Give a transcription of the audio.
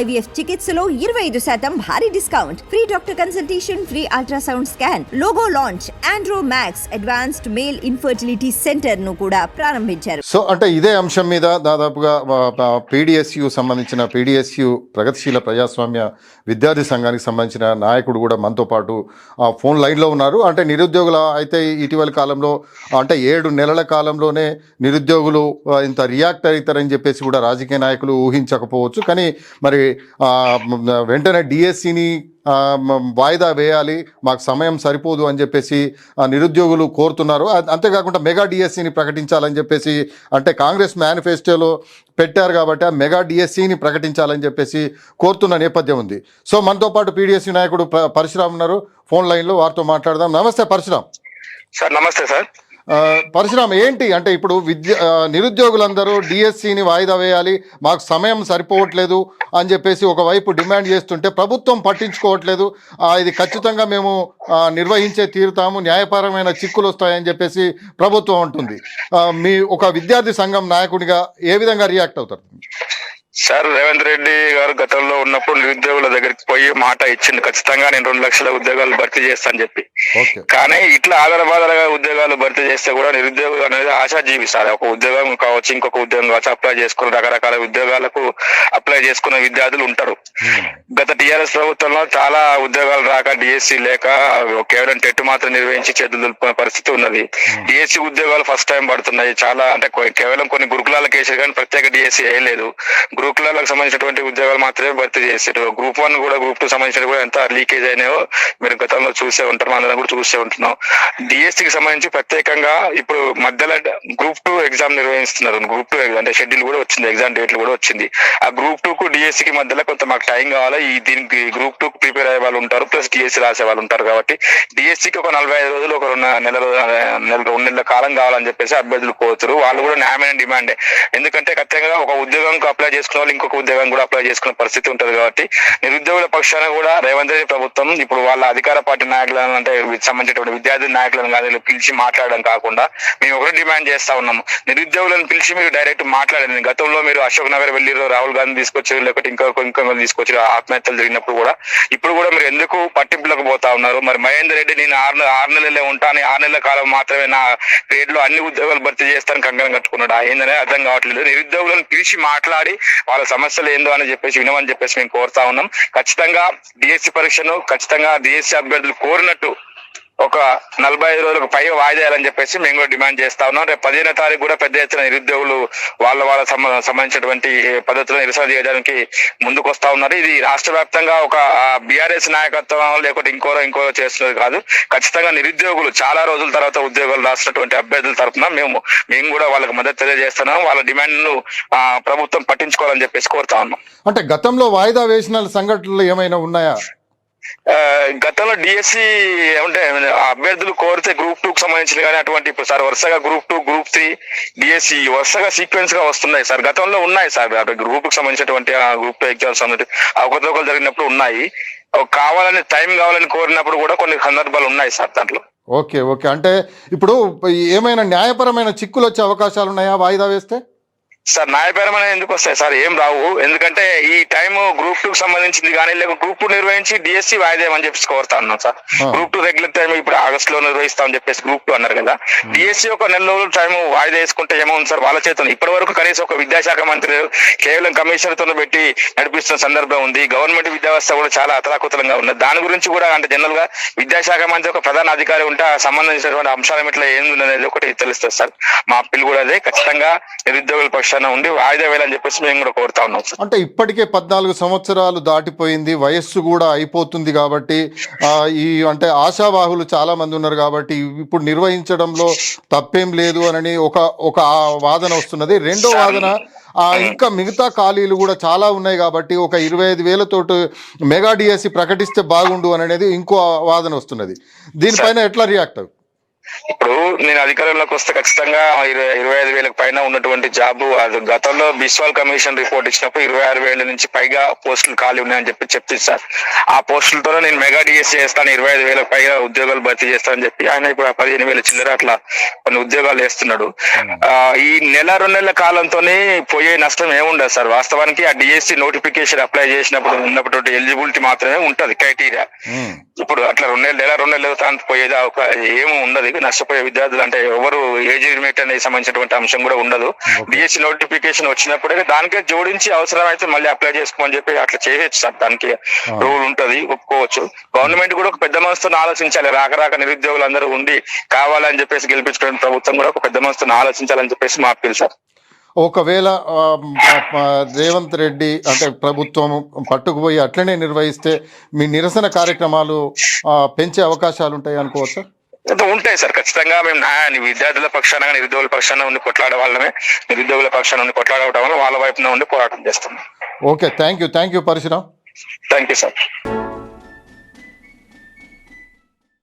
IVF చికిత్సలో ఇరవై ఐదు శాతం భారీ discount. Free doctor consultation free ultrasound scan logo launch Andro Max advanced male infertility సెంటర్ను కూడా ప్రారంభించారు. సో అంటే ఇదే అంశం మీద దాదాపుగా పీడిఎస్యు సంబంధించిన పీడిఎస్యు ప్రగతిశీల ప్రజాస్వామ్య విద్యార్థి సంఘానికి సంబంధించిన నాయకుడు కూడా మనతో పాటు ఫోన్ లైన్లో ఉన్నారు. అంటే నిరుద్యోగుల అయితే ఇటీవల కాలంలో అంటే ఏడు నెలల కాలంలోనే నిరుద్యోగులు ఇంత రియాక్ట్ అవుతారని చెప్పేసి కూడా రాజకీయ నాయకులు ఊహించకపోవచ్చు. కానీ మరి వెంటనే డిఎస్సిని వాయిదా వేయాలి మాకు సమయం సరిపోదు అని చెప్పేసి ఆ, నిరుద్యోగులు కోరుతున్నారు. అంతేకాకుండా మెగా డిఎస్సిని ప్రకటించాలని చెప్పేసి అంటే కాంగ్రెస్ మేనిఫెస్టోలో పెట్టారు కాబట్టి ఆ మెగా డిఎస్సిని ప్రకటించాలని చెప్పేసి కోరుతున్న నేపథ్యం ఉంది. సో మనతో పాటు పీడిఎస్సి నాయకుడు ప- పరశురామ్ ఉన్నారు. ఫోన్ లైన్లో వారితో మాట్లాడదాం. నమస్తే పరశురామ్. సార్ నమస్తే సార్. పరశురామ్ ఏంటి? అంటే ఇప్పుడు విద్య నిరుద్యోగులందరూ డిఎస్సిని వాయిదా వేయాలి మాకు సమయం సరిపోవట్లేదు అని చెప్పేసి ఒకవైపు డిమాండ్ చేస్తుంటే ప్రభుత్వం పట్టించుకోవట్లేదు. ఇది ఖచ్చితంగా మేము నిర్వహించే తీరుతాము న్యాయపరమైన చిక్కులు వస్తాయని చెప్పేసి ప్రభుత్వం అంటుంది. మీ ఒక విద్యార్థి సంఘం నాయకుడిగా ఏ విధంగా రియాక్ట్ అవుతారు? సార్ రేవంత్ రెడ్డి గారు గతంలో ఉన్నప్పుడు నిరుద్యోగుల దగ్గరికి పోయి మాట ఇచ్చింది ఖచ్చితంగా నేను రెండు లక్షల ఉద్యోగాలు భర్తీ చేస్తాను చెప్పి. కానీ ఇట్లా ఆధారబాధాలుగా ఉద్యోగాలు భర్తీ చేస్తే కూడా నిరుద్యోగులు అనేది ఆశాజీవి సార్. ఒక ఉద్యోగం కావచ్చు ఇంకొక ఉద్యోగం కావచ్చు అప్లై చేసుకుని రకరకాల ఉద్యోగాలకు అప్లై చేసుకున్న విద్యార్థులు ఉంటారు. గత టిఆర్ఎస్ ప్రభుత్వంలో చాలా ఉద్యోగాలు రాక డిఎస్సి లేక కేవలం టెట్ మాత్రం నిర్వహించి చేతులు దులుపుకునే పరిస్థితి ఉన్నది. డిఎస్సి ఉద్యోగాలు ఫస్ట్ టైం పడుతున్నాయి. చాలా అంటే కేవలం కొన్ని గురుకులాలకు వేసారు కానీ ప్రత్యేక డిఎస్సి వేయలేదు గ్రూప్లకు సంబంధించినటువంటి ఉద్యోగాలు మాత్రమే భర్తీ చేశారు గ్రూప్ వన్ కూడా గ్రూప్ టూ సంబంధించిన కూడా ఎంత లీకేజ్ అయినాయో మీరు గతంలో చూసే ఉంటారు. అందరం కూడా చూసే ఉంటున్నాం. డిఎస్సికి సంబంధించి ప్రత్యేకంగా ఇప్పుడు మధ్యలో గ్రూప్ టూ ఎగ్జామ్ నిర్వహిస్తున్నారు. గ్రూప్ టూ అంటే షెడ్యూల్ కూడా వచ్చింది. ఎగ్జామ్ డేట్లు కూడా వచ్చింది. ఆ గ్రూప్ టూ కు డిఎస్సి కి మధ్యలో కొంత మాకు టైం కావాలి. ఈ దీనికి గ్రూప్ టూ ప్రిపేర్ అయ్యే వాళ్ళు ఉంటారు. ప్లస్ డిఎస్సి రాసే వాళ్ళు ఉంటారు కాబట్టి డిఎస్సి కి ఒక నలభై ఐదు రోజులు ఒక రెండు నెల నెల రెండు నెలల కాలం కావాలని చెప్పేసి అభ్యర్థులు కోరుతారు. వాళ్ళు కూడా న్యాయమైన డిమాండే ఎందుకంటే ఖచ్చితంగా ఒక ఉద్యోగం అప్లై చేసుకున్న వాళ్ళు ఇంకొక ఉద్యోగం కూడా అప్లై చేసుకునే పరిస్థితి ఉంటుంది కాబట్టి నిరుద్యోగుల పక్షాన కూడా రేవంత్ రెడ్డి ప్రభుత్వం ఇప్పుడు వాళ్ళ అధికార పార్టీ నాయకులను అంటే సంబంధించినటువంటి విద్యార్థి నాయకులను కానీ పిలిచి మాట్లాడడం కాకుండా మేము ఒకటి డిమాండ్ చేస్తా ఉన్నాము. నిరుద్యోగులను పిలిచి మీరు డైరెక్ట్ మాట్లాడండి. గతంలో మీరు అశోక్ నగర్ వెళ్ళిరో రాహుల్ గాంధీ తీసుకొచ్చారు లేకపోతే ఇంకా ఇంకొక తీసుకొచ్చారు ఆత్మహత్యలు జరిగినప్పుడు కూడా ఇప్పుడు కూడా మీరు ఎందుకు పట్టింపులకు పోతా ఉన్నారు? మరి మహేందర్ రెడ్డి నేను ఆరు నెల ఆరు నెలలే ఉంటాను ఆరు నెలల కాలం మాత్రమే నా పేరులో అన్ని ఉద్యోగాలు భర్తీ చేస్తాను కంకణం కట్టుకున్నాడు? ఏందనే అర్థం కావట్లేదు. నిరుద్యోగులను పిలిచి మాట్లాడి వాళ్ళ సమస్యలు ఏందో అని చెప్పేసి వినమని చెప్పేసి మేము కోరుతా ఉన్నాం. ఖచ్చితంగా డిఎస్సి పరీక్షను ఖచ్చితంగా డిఎస్సి అభ్యర్థులు కోరినట్టు ఒక నలభై ఐదు రోజులకు పై వాయిదాలని చెప్పేసి మేము కూడా డిమాండ్ చేస్తా ఉన్నాం. రేపు పదిహేనో తారీఖు కూడా పెద్ద ఎత్తున నిరుద్యోగులు వాళ్ళ వాళ్ళ సంబంధించినటువంటి పద్ధతులను నిరసన చేయడానికి ముందుకు వస్తా ఉన్నారు. ఇది రాష్ట్ర వ్యాప్తంగా ఒక బీఆర్ఎస్ నాయకత్వం లేకుంటే ఇంకోరో ఇంకోరో చేస్తున్నది కాదు. ఖచ్చితంగా నిరుద్యోగులు చాలా రోజుల తర్వాత ఉద్యోగాలు రాసినటువంటి అభ్యర్థుల తరఫున మేము మేము కూడా వాళ్ళకి మద్దతు తెలియజేస్తున్నాం. వాళ్ళ డిమాండ్ను ఆ, ప్రభుత్వం పట్టించుకోవాలని చెప్పేసి కోరుతా ఉన్నాం. అంటే గతంలో వాయిదా వేసిన సంఘటనలు ఏమైనా ఉన్నాయా? గతంలో డిఎస్సి ఏమంటే అభ్యర్థులు కోరితే గ్రూప్ టూ కు సంబంధించిన కానీ అటువంటి ఇప్పుడు సార్ వరుసగా group two group three DSC వరుసగా సీక్వెన్స్గా వస్తున్నాయి సార్. గతంలో ఉన్నాయి సార్. గ్రూప్కు సంబంధించినటువంటి గ్రూప్ టూ ఎగ్జామ్స్ అన్నట్టు అవకతవకలు జరిగినప్పుడు ఉన్నాయి. కావాలని టైం కావాలని కోరినప్పుడు కూడా కొన్ని సందర్భాలు ఉన్నాయి సార్ దాంట్లో. Okay okay. అంటే ఇప్పుడు ఏమైనా న్యాయపరమైన చిక్కులు వచ్చే అవకాశాలు ఉన్నాయా? వాయిదా వేస్తే? సార్ న్యాయపరమైన ఎందుకు వస్తాయి? సార్ ఏం రావు. ఎందుకంటే ఈ టైం గ్రూప్ టూ కి సంబంధించింది కానీ లేక గ్రూప్ టూ నిర్వహించి డిఎస్సి వాయిదేమని చెప్పేసి కోరుతా ఉన్నాం sir. Group two regular time ఇప్పుడు ఆగస్ట్లో నిర్వహిస్తామని చెప్పేసి గ్రూప్ టూ అన్నారు కదా. డిఎస్సి ఒక నెల రోజులు టైం వాయిదా వేసుకుంటే ఏమవుతుంది సార్ వాళ్ళ చేతులు. ఇప్పటి వరకు కనీసం ఒక విద్యాశాఖ మంత్రి కేవలం కమిషనర్తో పెట్టి నడిపిస్తున్న సందర్భం ఉంది. గవర్నమెంట్ విద్యా వ్యవస్థ కూడా చాలా అతలాకుతలంగా ఉన్నది. దాని గురించి కూడా అంటే జనరల్గా విద్యాశాఖ మంత్రి ఒక ప్రధాన అధికారి ఉంటే సంబంధించినటువంటి అంశాల ఇట్లా ఏంది అనేది ఒకటి తెలుస్తుంది సార్. మా అప్పీల్ కూడా అదే. ఖచ్చితంగా నిరుద్యోగుల పక్షాన ఉండి వాయిదా వేయాలని చెప్పేసి మేము కూడా కోరుతా ఉన్నాం అంటే ఇప్పటికే పద్నాలుగు సంవత్సరాలు దాటిపోయింది వయస్సు కూడా అయిపోతుంది కాబట్టి ఆ, ఈ అంటే ఆశావాహులు చాలా మంది ఉన్నారు కాబట్టి ఇప్పుడు నిర్వహించడంలో తప్పేం లేదు అని ఒక ఒక వాదన వస్తున్నది. రెండో వాదన ఇంకా మిగతా ఖాళీలు కూడా చాలా ఉన్నాయి కాబట్టి ఒక ఇరవై ఐదు వేలతోటి మెగా డిఎస్సి ప్రకటిస్తే బాగుండు అని అనేది ఇంకో వాదన వస్తున్నది. దీనిపైన ఎట్లా రియాక్ట్ అవ్వు ఇప్పుడు నేను అధికారంలోకి వస్తే ఖచ్చితంగా ఇరవై ఇరవై ఐదు వేలకు పైన ఉన్నటువంటి జాబ్ అది గతంలో బిస్వాల్ కమిషన్ రిపోర్ట్ ఇచ్చినప్పుడు ఇరవై ఆరు వేల నుంచి పైగా పోస్టులు ఖాళీ ఉన్నాయని చెప్పి చెప్తుంది సార్. ఆ పోస్టులతో నేను మెగా డిఎస్సీ చేస్తాను ఇరవై ఐదు వేలకు పైగా ఉద్యోగాలు భర్తీ చేస్తానని చెప్పి. ఆయన ఇప్పుడు ఆ పదిహేను వేల చిల్లర అట్లా కొన్ని ఉద్యోగాలు వేస్తున్నాడు. ఆ, ఈ నెల రెండు నెలల కాలంతోనే పోయే నష్టం ఏముండదు సార్. వాస్తవానికి ఆ డిఎస్సి నోటిఫికేషన్ అప్లై చేసినప్పుడు ఉన్నటువంటి ఎలిజిబిలిటీ మాత్రమే ఉంటది క్రైటీరియా. ఇప్పుడు అట్లా రెండు నెలలు నెల రెండు నెలల తాను పోయేది ఒక ఏమీ ఉండదు. ఇక నష్టపోయే విద్యార్థులు అంటే ఎవరు ఏజ్ లిమిట్ అనేది సంబంధించినటువంటి అంశం కూడా ఉండదు. డిఎస్సి నోటిఫికేషన్ వచ్చినప్పుడే దానికే జోడించి అవసరమైతే మళ్ళీ అప్లై చేసుకోమని చెప్పి అట్లా చేయొచ్చు సార్. దానికి రూల్ ఉంటది ఒప్పుకోవచ్చు. గవర్నమెంట్ కూడా ఒక పెద్ద మనసుతో ఆలోచించాలి. రాక రాక నిరుద్యోగులు అందరూ ఉండి కావాలని చెప్పేసి గెలిపించుకున్న ప్రభుత్వం కూడా ఒక పెద్ద మనసుతో ఆలోచించాలని చెప్పేసి మా అప్పీల్ సార్. ఒకవేళ రేవంత్ రెడ్డి అంటే ప్రభుత్వం పట్టుకుపోయి అట్లనే నిర్వహిస్తే మీ నిరసన కార్యక్రమాలు పెంచే అవకాశాలు ఉంటాయి అనుకోవచ్చా? అయితే ఉంటాయి సార్ ఖచ్చితంగా మేము విద్యార్థుల పక్షాన నిరుద్యోగుల పక్షాన ఉండి కొట్లాడే వాళ్ళమే. నిరుద్యోగుల పక్షాన ఉండి కొట్లాడటం వల్ల వాళ్ళ వైపున ఉండి పోరాటం చేస్తున్నాం. Okay thank you thank you Parashuram. Thank you sir.